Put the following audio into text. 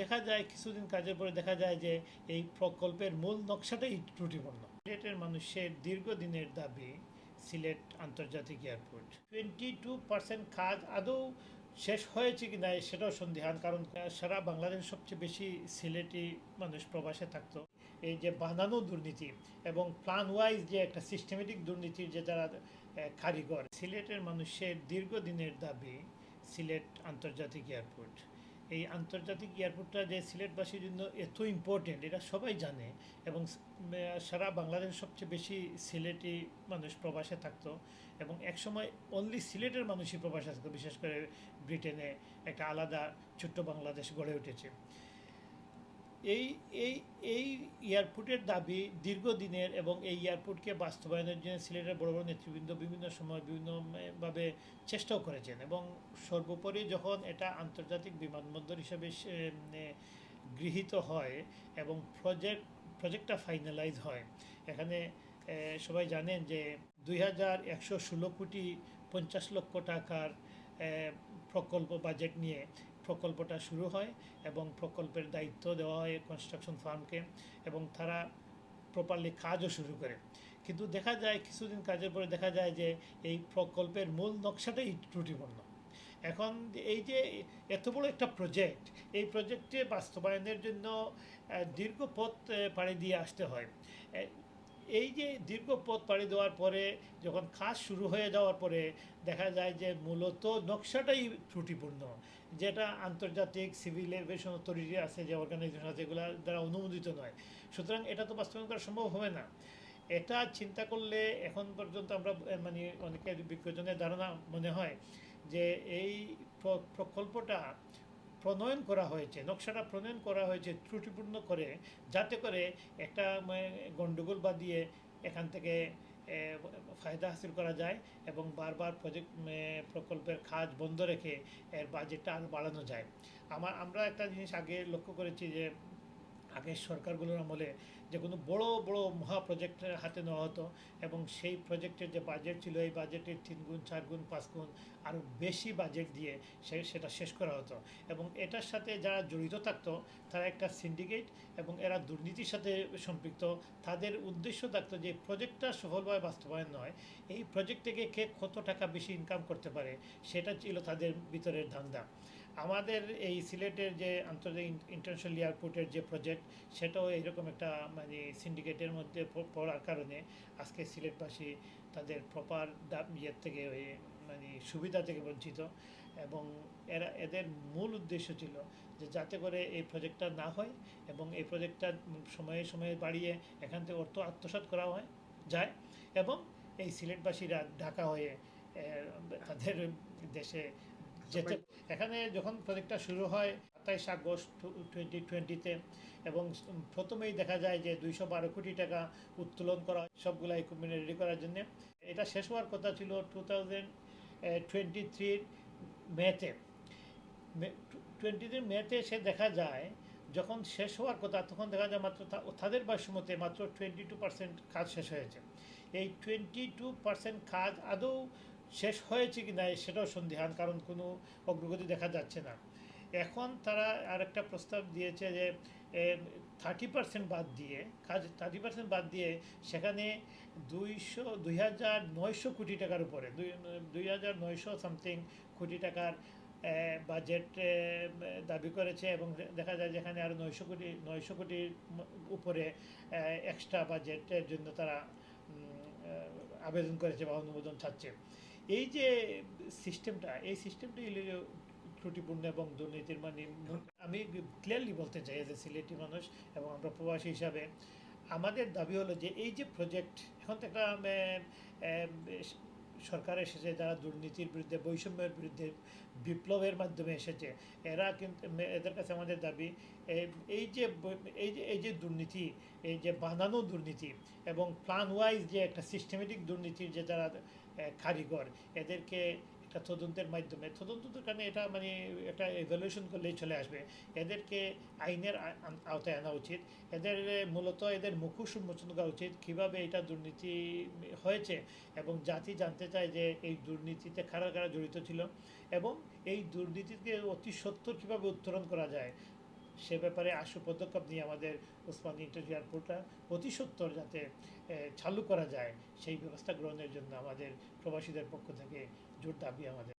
দেখা যায়, কিছুদিন কাজের পরে দেখা যায় যে এই প্রকল্পের মূল নকশাটাই ত্রুটিপূর্ণ। সিলেটের মানুষের দীর্ঘদিনের দাবি, সিলেট আন্তর্জাতিক এয়ারপোর্ট। টোয়েন্টি টু পার্সেন্ট কাজ আদৌ শেষ হয়েছে কি না সেটাও সন্দেহান, কারণ সারা বাংলাদেশ সবচেয়ে বেশি সিলেটি মানুষ প্রবাসে থাকতো। এই যে বানানো দুর্নীতি এবং প্ল্যান ওয়াইজ যে একটা সিস্টেমেটিক দুর্নীতির যে যারা কারিগর, সিলেটের মানুষের দীর্ঘদিনের দাবি, সিলেট আন্তর্জাতিক এয়ারপোর্ট। এই আন্তর্জাতিক এয়ারপোর্টটা যে সিলেটবাসীর জন্য এত ইম্পর্টেন্ট এটা সবাই জানে এবং সারা বাংলাদেশ সবচেয়ে বেশি সিলেটি মানুষ প্রবাসে থাকতো এবং একসময় অনলি সিলেটের মানুষই প্রবাসে থাকতো বিশেষ করে ব্রিটেনে একটা আলাদা ছোট্ট বাংলাদেশ গড়ে উঠেছে। এই এই এই এয়ারপোর্টের দাবি দীর্ঘদিনের এবং এই এয়ারপোর্টকে বাস্তবায়নের জন্য সিলেটের বড় বড় নেতৃবৃন্দ বিভিন্ন সময় বিভিন্নভাবে চেষ্টাও করেছেন এবং সর্বোপরি যখন এটা আন্তর্জাতিক বিমানবন্দর হিসেবে গৃহীত হয় এবং প্রজেক্ট, প্রজেক্টটা ফাইনালাইজ হয়, এখানে সবাই জানেন যে দুই হাজার একশো ষোলো কোটি পঞ্চাশ লক্ষ টাকার প্রকল্প, বাজেট নিয়ে প্রকল্পটা শুরু হয় এবং প্রকল্পের দায়িত্ব দেওয়া হয় কনস্ট্রাকশন ফার্মকে এবং তারা প্রপারলি কাজও শুরু করে। কিন্তু দেখা যায়, কিছুদিন কাজের পরে দেখা যায় যে এই প্রকল্পের মূল নকশাটাই ত্রুটিপূর্ণ। এখন এই যে এত বড় একটা প্রজেক্ট এই প্রজেক্টে বাস্তবায়নের জন্য দীর্ঘ পথ পাড়ি দিয়ে আসতে হয়। এই যে দীর্ঘ পথ পাড়ি দেওয়ার পরে, যখন কাজ শুরু হয়ে যাওয়ার পরে, দেখা যায় যে মূলত নকশাটাই ত্রুটিপূর্ণ। যেটা আন্তর্জাতিক, সিভিল এভিয়েশন অথরিটি আছে, যে অর্গানাইজেশন আছে, এগুলো দ্বারা অনুমোদিত নয়। সুতরাং এটা তো বাস্তবায়ন করা সম্ভব হবে না। এটা চিন্তা করলে এখন পর্যন্ত আমরা মানে অনেকের বিজ্ঞজনের ধারণা মনে হয় যে এই প্রকল্পটা প্রণয়ন করা হয়েছে, নকশাটা প্রণয়ন করা হয়েছে ত্রুটিপূর্ণ করে, যাতে করে একটা গণ্ডগোল বা দিয়ে এখান থেকে ফায়দা হাসিল করা যায় এবং বারবার প্রজেক্ট প্রকল্পের কাজ বন্ধ রেখে এর বাজেটটা আরও বাড়ানো যায়। আমার আমরা একটা জিনিস আগে লক্ষ্য করেছি যে আগের সরকারগুলোর আমলে যে কোনো বড় বড় মহা প্রজেক্টের হাতে নেওয়া হতো এবং সেই প্রজেক্টের যে বাজেট ছিল, এই বাজেটের তিন গুণ, চার গুণ, পাঁচ গুণ আরও বেশি বাজেট দিয়ে সে, সেটা শেষ করা হতো। এবং এটার সাথে যারা জড়িত থাকতো, তারা একটা সিন্ডিকেট এবং এরা দুর্নীতির সাথে সম্পৃক্ত, তাদের উদ্দেশ্য থাকতো যে প্রজেক্টটা সফলভাবে বাস্তবায়ন নয়। এই প্রজেক্ট থেকে কে কত টাকা বেশি ইনকাম করতে পারে, সেটা ছিল তাদের ভিতরের ধান্দা। আমাদের এই সিলেটের যে আন্তর্জাতিক ইন্টারন্যাশনাল এয়ারপোর্টের যে প্রজেক্ট সেটাও এইরকম একটা মানে সিন্ডিকেটের মধ্যে পড়ার কারণে আজকে সিলেটবাসী তাদের প্রপার ইয়ের থেকে মানে সুবিধা থেকে বঞ্চিত এবং এরা, এদের মূল উদ্দেশ্য ছিল যে যাতে করে এই প্রজেক্টটা না হয় এবং এই প্রজেক্টটা সময়ে সময়ে বাড়িয়ে এখান থেকে অর্থ আত্মসাৎ করা হয়, যায় এবং এই সিলেটবাসীরা ঢাকা হয়ে তাদের দেশে যেতে এখানে যখন প্রজেক্টটা শুরু হয় সাতাইশ আগস্ট টোয়েন্টি টোয়েন্টিতে এবং প্রথমেই দেখা যায় যে দুইশো বারো কোটি টাকা উত্তোলন করা হয় সবগুলো ইকুইপমেন্ট রেডি করার জন্য। এটা শেষ হওয়ার কথা ছিল টু থাউজেন্ড টোয়েন্টি থ্রির মেতে। টোয়েন্টি থ্রি মেতে সে দেখা যায় যখন শেষ হওয়ার কথা তখন দেখা যায় মাত্র তাদের বাসমতে মাত্র টোয়েন্টি টু পার্সেন্ট কাজ শেষ হয়েছে। এই টোয়েন্টি টু পার্সেন্ট কাজ আদৌ শেষ হয়েছে কি না সেটাও সন্দেহান, কারণ কোনো অগ্রগতি দেখা যাচ্ছে না। এখন তারা আরেকটা প্রস্তাব দিয়েছে যে থার্টি পার্সেন্ট বাদ দিয়ে, কাজ থার্টি পার্সেন্ট বাদ দিয়ে সেখানে দুইশো, দুই হাজার নয়শো কোটি টাকার উপরে, দুই দুই হাজার নয়শো সামথিং কোটি টাকার বাজেট দাবি করেছে এবং দেখা যায় যেখানে আরও নয়শো কোটি, নয়শো কোটির উপরে এক্সট্রা বাজেটের জন্য তারা আবেদন করেছে বা অনুমোদন চাচ্ছে। এই যে সিস্টেমটা এই সিস্টেমটা ত্রুটিপূর্ণ এবং দুর্নীতির মানে আমি ক্লিয়ারলি বলতে চাই যে সিলেটি মানুষ এবং আমরা প্রবাসী হিসাবে, আমাদের দাবি হলো যে এই যে প্রজেক্ট এখন তো একটা সরকার এসেছে, যারা দুর্নীতির বিরুদ্ধে, বৈষম্যের বিরুদ্ধে বিপ্লবের মাধ্যমে এসেছে, এরা কিন্তু, এদের কাছে আমাদের দাবি, এই যে এই যে এই যে দুর্নীতি, এই যে বানানো দুর্নীতি এবং প্ল্যান ওয়াইজ যে একটা সিস্টেমেটিক দুর্নীতির যে যারা কারিগর, এদেরকে একটা তদন্তের মাধ্যমে, তদন্ত তো কারণে এটা মানে একটা এভ্যালুয়েশন করলেই চলে আসবে। এদেরকে আইনের আওতায় আনা উচিত। এদের মূলত এদের মুখোশ উন্মোচন করা উচিত, কীভাবে এটা দুর্নীতি হয়েছে এবং জাতি জানতে চায় যে এই দুর্নীতিতে কারা কারা জড়িত ছিল এবং এই দুর্নীতিকে অতি সত্য কীভাবে উত্তরণ করা যায়। সে ব্যাপারে আশু পদক্ষেপ নিয়ে আমাদের ওসমান ইন্টারভিউ এয়ারপোর্টটা অতি সত্তর যাতে চালু করা যায়। সেই ব্যবস্থা গ্রহণের জন্য আমাদের প্রবাসীদের পক্ষ থেকে জোর দাবি আমাদের।